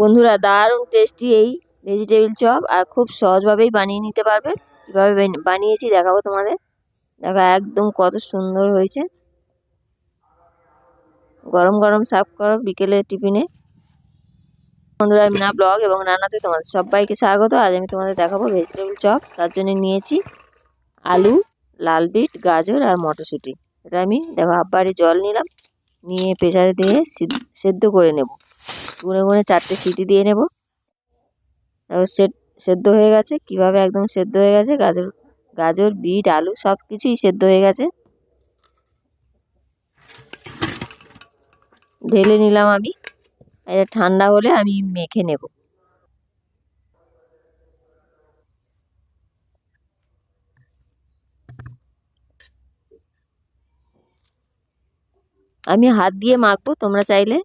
বন্ধুরা, দারুণ টেস্টি এই ভেজিটেবিল চপ আর খুব সহজভাবেই বানিয়ে নিতে পারবে। কীভাবে বান- বানিয়েছি দেখাবো তোমাদের। দেখো একদম কত সুন্দর হয়েছে। গরম গরম সার্ভ করো বিকেলে টিফিনে। বন্ধুরা মিনা ব্লগ এবং রান্নাতে তোমাদের সবাইকে স্বাগত। আজ আমি তোমাদের দেখাবো ভেজিটেবিল চপ তার জন্য নিয়েছি আলু, লাল বিট, গাজর আর মটরশুঁটি। এটা আমি দেখো হাফ বাড়ি জল নিলাম। নিয়ে প্রেসারে দিয়ে সিদ- সেদ্ধ করে নেব। গুনে গুনে চারটে সিটি দিয়ে নেব। তারপর সেদ্ধ হয়ে গেছে। কীভাবে একদম সেদ্ধ হয়ে গেছে? গাজর গাজর, বিট, আলু সব কিছুই সেদ্ধ হয়ে গেছে। ঢেলে নিলাম আমি। এটা ঠান্ডা হলে আমি মেখে নেব। আমি হাত দিয়ে মাখবো, তোমরা চাইলে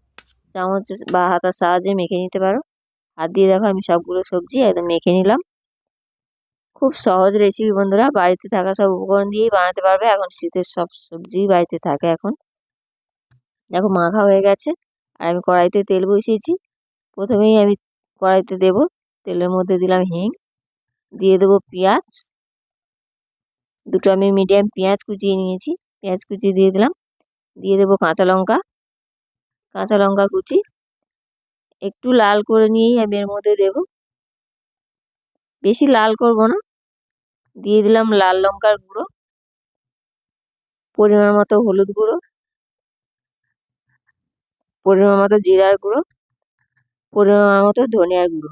চামচ বা হাতার সাহায্যে মেখে নিতে পারো। হাত দিয়ে দেখো আমি সবগুলো সবজি একদম মেখে নিলাম। খুব সহজ রেসিপি বন্ধুরা। বাড়িতে থাকা সব উপকরণ দিয়েই বানাতে পারবে। এখন শীতের সব সবজি বাড়িতে থাকে এখন। দেখো মাখা হয়ে গেছে। আর আমি কড়াইতে তেল বসিয়েছি। প্রথমেই আমি কড়াইতে দেব তেলের মধ্যে দিলাম হিং। দিয়ে দেবো পেঁয়াজ। দুটো আমি মিডিয়াম পেঁয়াজ কুচিয়ে নিয়েছি। পেঁয়াজ কুচিয়ে দিয়ে দিলাম। দিয়ে দেবো কাঁচা লঙ্কা। কাঁচা লঙ্কা কুচি। একটু লাল করে নিয়েই আমি এর মধ্যে দেব। বেশি লাল করব না। দিয়ে দিলাম লাল লঙ্কার গুঁড়ো। পরিমাণ মতো হলুদ গুঁড়ো। পরিমাণ মতো জিরার গুঁড়ো। পরিমাণ মতো ধনিয়ার গুঁড়ো।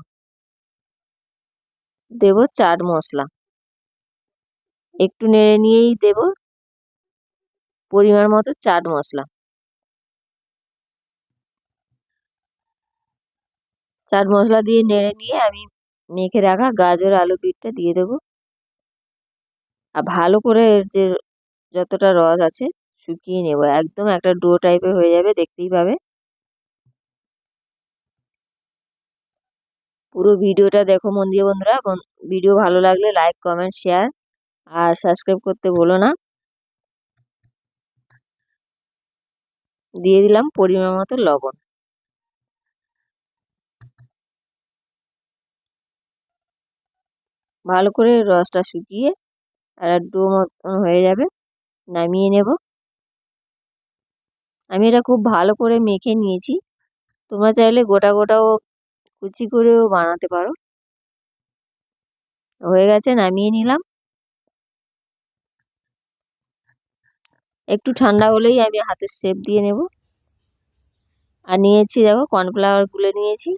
দেব চাট মশলা। একটু নেড়ে নিয়েই দেব। পরিমাণ মতো চাট মশলা। চাট মশলা দিয়ে নেড়ে নিয়ে আমি মেখে রাখা গাজর, আলু বিটটা দিয়ে দেবো। আর ভালো করে এর যে যতটা রস আছে শুকিয়ে নেব। একদম একটা ডো টাইপের হয়ে যাবে, দেখতেই পাবে। পুরো ভিডিওটা দেখো মন দিয়ে বন্ধুরা। ভিডিও ভালো লাগলে লাইক, কমেন্ট, শেয়ার আর সাবস্ক্রাইব করতে ভুলো না। দিয়ে দিলাম পরিমাণ মতো লবণ। ভালো করে রসটা শুকিয়ে আর ডো মতন হয়ে যাবে, নামিয়ে নেব। আমি এটা খুব ভালো করে মেখে নিয়েছি। তোমরা চাইলে গোটা গোটাও কুচি করেও বানাতে পারো। হয়ে গেছে, নামিয়ে নিলাম। একটু ঠান্ডা হলেই আমি হাতের শেপ দিয়ে নেব। আর নিয়েছি দেখো কর্নফ্লাওয়ার গুলে নিয়েছি।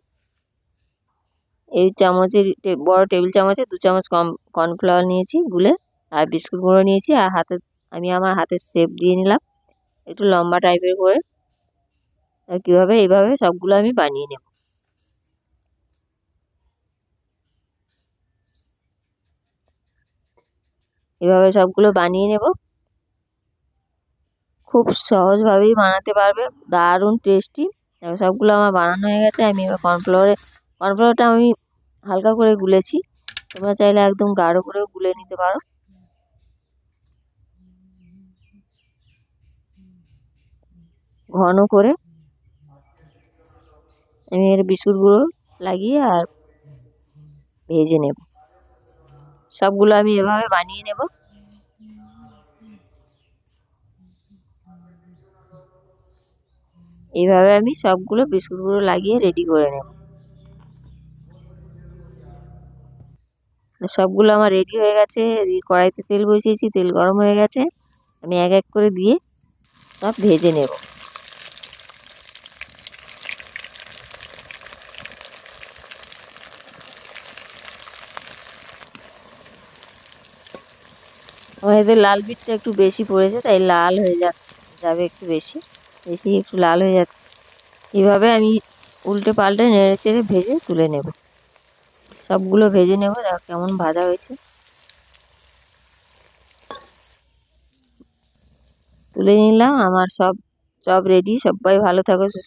এই চামচের বড় টেবিল চামচে, দু চামচ কম, কর্নফ্লাওয়ার নিয়েছি গুলে, আর বিস্কুট গুঁড়ো নিয়েছি, আর হাতে, আমি আমার হাতের শেপ দিয়ে নিলাম, একটু লম্বা টাইপের করে। কীভাবে এইভাবে সবগুলো আমি বানিয়ে নেব। এভাবে সবগুলো বানিয়ে নেব। খুব সহজভাবেই বানাতে পারবে, দারুণ টেস্টি সবগুলো আমার বানানো হয়ে গেছে, আমি এবার কর্নফ্লাওয়ারে, কর্নফ্লাওয়ারটা আমি হালকা করে গুলেছি। তোমরা চাইলে একদম গাঢ় করেও গুলে নিতে পারো। ঘন করে আমি এর বিস্কুট গুঁড়ো লাগিয়ে আর ভেজে নেব। সবগুলো আমি এভাবে বানিয়ে নেব। এইভাবে আমি সবগুলো বিস্কুট গুঁড়ো লাগিয়ে রেডি করে নেব। সবগুলো আমার রেডি হয়ে গেছে। কড়াইতে তেল বসিয়েছি, তেল গরম হয়ে গেছে। আমি এক এক করে দিয়ে সব ভেজে নেব। আমার এদের লাল বিটটা একটু বেশি পড়েছে, তাই লাল হয়ে যাবে একটু বেশি। বেশি একটু লাল হয়ে যাচ্ছে। এইভাবে আমি উল্টে পাল্টে নেড়ে চেড়ে ভেজে তুলে নেব। সবগুলো ভেজে নেব, দেখো কেমন ভাজা হয়েছে। তুলে নিলাম, আমার সব চপ রেডি সবাই ভালো থাকো, সুস্থ